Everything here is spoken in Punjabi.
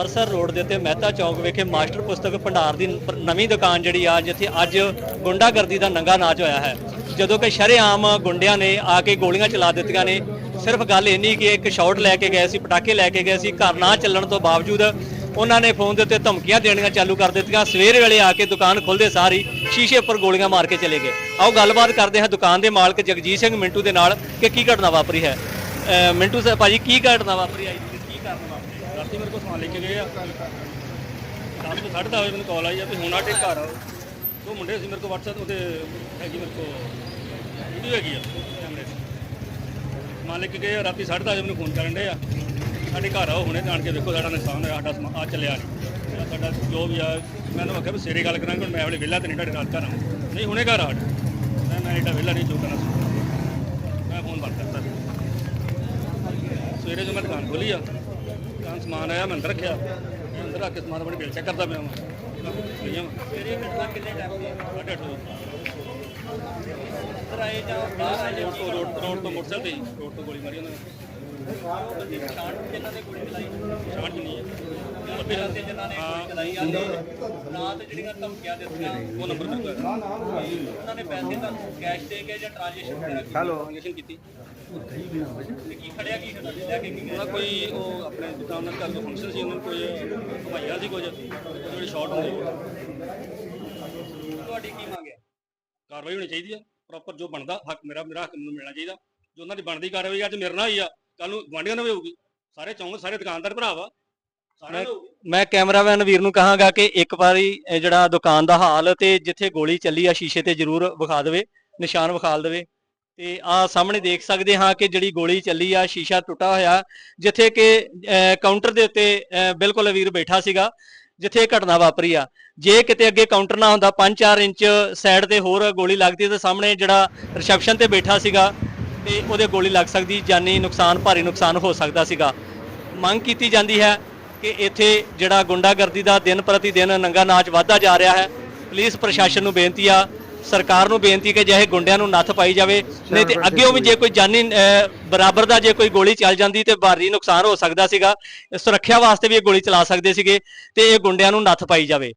ਅੰਮ੍ਰਿਤਸਰ ਰੋਡ ਦੇ ਉੱਤੇ ਮਹਿਤਾ ਚੌਕ ਵਿਖੇ ਮਾਸਟਰ ਪੁਸਤਕ ਭੰਡਾਰ ਦੀ ਨਵੀਂ ਦੁਕਾਨ ਜਿਹੜੀ ਆ, ਜਿੱਥੇ ਅੱਜ ਗੁੰਡਾਗਰਦੀ ਦਾ ਨੰਗਾ ਨਾਚ ਹੋਇਆ ਹੈ। ਜਦੋਂ ਕਿ ਸ਼ਰੇਆਮ ਗੁੰਡਿਆਂ ਨੇ ਆ ਕੇ ਗੋਲੀਆਂ ਚਲਾ ਦਿੱਤੀਆਂ ਨੇ, ਸਿਰਫ ਗੱਲ ਇੰਨੀ ਕਿ ਇੱਕ ਸ਼ਾਟ ਲੈ ਕੇ ਗਏ ਸੀ, ਪਟਾਕੇ ਲੈ ਕੇ ਗਏ ਸੀ, ਘਰ ਨਾ ਚੱਲਣ ਤੋਂ ਬਾਵਜੂਦ ਉਹਨਾਂ ਨੇ ਫੋਨ ਦੇ ਉੱਤੇ ਧਮਕੀਆਂ ਦੇਣੀਆਂ ਚਾਲੂ ਕਰ ਦਿੱਤੀਆਂ। ਸਵੇਰ ਵੇਲੇ ਆ ਕੇ ਦੁਕਾਨ ਖੁੱਲਦੇ ਸਾਰੀ ਸ਼ੀਸ਼ੇ ਉੱਪਰ ਗੋਲੀਆਂ ਮਾਰ ਕੇ ਚਲੇ ਗਏ। ਆਓ ਗੱਲਬਾਤ ਕਰਦੇ ਹਾਂ ਦੁਕਾਨ ਦੇ ਮਾਲਕ ਜਗਜੀਤ ਸਿੰਘ ਮਿੰਟੂ ਦੇ ਨਾਲ ਕਿ ਕੀ ਘਟਨਾ ਵਾਪਰੀ ਹੈ। ਮਿੰਟੂ ਸਾਹਿਬ, ਭਾਜੀ, ਕੀ ਘਟਨਾ ਵਾਪਰੀ ਹੈ? ਜੀ ਰਾਤੀ ਮੇਰੇ ਕੋਲ ਸਮਾਨ ਲੈ ਕੇ ਗਏ ਆ। ਰਾਤ ਨੂੰ ਸਾਢੇ ਦਸ ਵਜੇ ਮੈਨੂੰ ਕਾਲ ਆਈ ਆ ਵੀ ਹੁਣ ਆਟੇ ਘਰ ਆਓ। ਦੋ ਮੁੰਡੇ ਸੀ ਮੇਰੇ ਕੋਲ WhatsApp ਉਹਦੇ ਹੈਗੀ ਮੇਰੇ ਕੋਲ ਵੀਡੀਓ ਹੈਗੀ ਆ ਕੈਮਰੇ 'ਚ ਸਮਾਨ ਲੈ ਕੇ ਗਏ ਆ, ਰਾਤੀ ਸਾਢੇ ਦਸ ਵਜੇ ਮੈਨੂੰ ਫੋਨ ਕਰਨ ਦੇ ਆ। ਸਾਡੇ ਘਰ ਆਓ ਹੁਣੇ ਜਾਣ ਕੇ ਵੇਖੋ ਸਾਡਾ ਨੁਕਸਾਨ ਹੋਇਆ ਸਾਡਾ ਸਮਾਨ ਆ ਚੱਲਿਆ ਨਹੀਂ ਸਾਡਾ ਜੋ ਵੀ ਆ ਮੈਨੂੰ ਆਖਿਆ ਵੀ ਸਵੇਰੇ ਗੱਲ ਕਰਾਂਗੇ ਹੁਣ ਮੈਂ ਵੇਲੇ ਵਿਹਲਾ ਤੇ ਨਹੀਂ ਤੁਹਾਡੇ ਨਾਲ ਕਰਾਂ ਨਹੀਂ ਹੁਣੇ ਘਰ ਆ ਮੈਂ ਮੈਂ ਏਡਾ ਵਿਹਲਾ ਨਹੀਂ ਜੋ ਕਰਨਾ ਮੈਂ ਫੋਨ ਬੰਦ ਕਰਤਾ। ਸਵੇਰੇ ਜਦੋਂ ਮੈਂ ਦੁਕਾਨ ਖੋਲੀ ਆ ਦੁਕਾਨ ਸਮਾਨ ਆਇਆ ਮੈਂ ਅੰਦਰ ਰੱਖਿਆ। ਮੈਂ ਅੰਦਰ ਰੱਖ ਕੇ ਸਮਾਨ ਆਪਣੀ ਬਿਲ ਚੈੱਕ ਕਰਦਾ ਪਿਆ ਮੈਂ ਲਈਆਂ ਸਵੇਰੇ ਘਟਨਾ ਕਿੰਨੇ ਟਾਈਮ ਦੀ ਵਜੇ। ਅੰਦਰ ਆਏ ਜਾਂ ਬਾਹਰ ਰੋਡ ਤੋਂ ਰੋਡ ਰੋਡ ਤੋਂ ਮੋਟਰਸਾਈਕਲ ਤੇ ਰੋਡ ਤੋਂ ਗੋਲੀ ਮਾਰੀ ਉਹਨਾਂ ਨੇ। ਪਛਾਣ ਕਿੰਨਾਂ ਨੇ ਗੋਲੀ ਚਲਾਈ? ਸ਼ਾਟ ਨਹੀਂ ਹੈ ਅੱਧੇ ਰਾਤੇ ਜਿਨ੍ਹਾਂ ਨੇ ਗੋਲੀ ਚਲਾਈ ਆ ਤੇ ਰਾਤ ਜਿਹੜੀਆਂ ਧਮਕੀਆਂ ਦਿੱਤੀਆਂ ਉਹ ਨੰਬਰ ਤੇ ਹੋਇਆ ਉਹਨਾਂ ਨੇ ਪੈਸੇ ਤਾਂ ਕੈਸ਼ ਦੇ ਕੇ ਜਾਂ ਟ੍ਰਾਂਜੈਕਸ਼ਨ ਵਗੈਰਾ ਕੀਤੀ ਟ੍ਰਾਂਜੈਕਸ਼ਨ ਕੀਤੀ ਤੇ ਕੀ ਖੜਿਆ ਕੀ ਖੜਾ ਲੈ ਕੇ ਕੀ ਉਹਨਾਂ ਕੋਈ ਉਹ ਆਪਣੇ ਦੁਕਾਨ ਨਾਲ ਘਰ ਦਾ ਫੰਕਸ਼ਨ ਸੀ ਉਹਨਾਂ ਨੂੰ ਕੋਈ ਹਵਾਈਆ ਸੀ ਕੁਝ? ਜਿਹੜੀ ਸ਼ਾਟ ਹੁੰਦੀ ਤੁਹਾਡੀ ਕੀ ਮੰਗ ਹੈ? ਕਾਰਵਾਈ ਹੋਣੀ ਚਾਹੀਦੀ ਆ ਪ੍ਰੋਪਰ ਜੋ ਬਣਦਾ ਹੱਕ ਮੇਰਾ ਮੇਰਾ ਹੱਕ ਮੈਨੂੰ ਮਿਲਣਾ ਚਾਹੀਦਾ। ਜੋ ਉਹਨਾਂ ਦੀ ਬਣਦੀ ਕਾਰਵਾਈ ਅੱਜ ਮੇਰੇ ਨਾਲ ਹੋਈ ਆ ਕੱਲ ਨੂੰ ਗੁਆਂਢੀਆਂ ਨਾਲ ਵੀ ਹੋਊਗੀ। ਸਾਰੇ ਚੌਂਕ ਸਾਰੇ ਦੁਕਾਨਦਾਰ ਭਰਾ ਵਾ ਮੈਂ ਕੈਮਰਾਮੈਨ ਵੀਰ ਨੂੰ ਕਹਾਂਗਾ ਕਿ ਇੱਕ ਵਾਰੀ ਇਹ ਜਿਹੜਾ ਦੁਕਾਨ ਦਾ ਹਾਲ ਤੇ ਜਿੱਥੇ ਗੋਲੀ ਚੱਲੀ ਆ, ਸ਼ੀਸ਼ੇ ਤੇ ਜ਼ਰੂਰ ਵਿਖਾ ਦੇਵੇ, ਨਿਸ਼ਾਨ ਵਿਖਾ ਦੇਵੇ। ਤੇ ਆ ਸਾਹਮਣੇ ਦੇਖ ਸਕਦੇ ਹਾਂ ਕਿ ਜਿਹੜੀ ਗੋਲੀ ਚੱਲੀ ਆ, ਸ਼ੀਸ਼ਾ ਟੁੱਟਾ ਹੋਇਆ, ਜਿੱਥੇ ਕਿ ਕਾਊਂਟਰ ਦੇ ਉੱਤੇ ਬਿਲਕੁਲ ਵੀਰ ਬੈਠਾ ਸੀਗਾ, ਜਿੱਥੇ ਇਹ ਘਟਨਾ ਵਾਪਰੀ ਆ। ਜੇ ਕਿਤੇ ਅੱਗੇ ਕਾਊਂਟਰ ਨਾ ਹੁੰਦਾ 5-4 ਇੰਚ ਸਾਈਡ ਤੇ ਹੋਰ ਗੋਲੀ ਲੱਗਦੀ ਤੇ ਸਾਹਮਣੇ ਜਿਹੜਾ ਰਿਸੈਪਸ਼ਨ ਤੇ ਬੈਠਾ ਸੀਗਾ, ਤੇ ਉਹਦੇ ਗੋਲੀ ਲੱਗ ਸਕਦੀ, ਜਾਨੀ ਨੁਕਸਾਨ, ਭਾਰੀ ਨੁਕਸਾਨ ਹੋ ਸਕਦਾ ਸੀਗਾ। ਮੰਗ ਕੀਤੀ ਜਾਂਦੀ ਹੈ। ਕਿ ਇੱਥੇ ਜਿਹੜਾ ਗੁੰਡਾਗਰਦੀ ਦਾ ਦਿਨ ਪ੍ਰਤੀ ਦਿਨ ਨੰਗਾ ਨਾਚ ਵਧਦਾ ਜਾ ਰਿਹਾ ਹੈ। ਪੁਲਿਸ ਪ੍ਰਸ਼ਾਸਨ ਨੂੰ ਬੇਨਤੀ ਆ ਸਰਕਾਰ ਨੂੰ ਬੇਨਤੀ ਕਿ ਜਿਹੇ ਗੁੰਡਿਆਂ ਨੂੰ ਨੱਥ ਪਾਈ ਜਾਵੇ। ਨਹੀਂ ਤੇ ਅੱਗੇੋਂ ਵੀ ਜੇ ਕੋਈ ਜਾਨੀ ਬਰਾਬਰ ਦਾ ਜੇ ਕੋਈ ਗੋਲੀ ਚੱਲ ਜਾਂਦੀ ਤੇ ਭਾਰੀ ਨੁਕਸਾਨ ਹੋ ਸਕਦਾ ਸੀਗਾ। ਸੁਰੱਖਿਆ ਵਾਸਤੇ ਵੀ ਇਹ ਗੋਲੀ ਚਲਾ ਸਕਦੇ ਸੀਗੇ ਤੇ ਇਹ ਗੁੰਡਿਆਂ ਨੂੰ ਨੱਥ ਪਾਈ ਜਾਵੇ।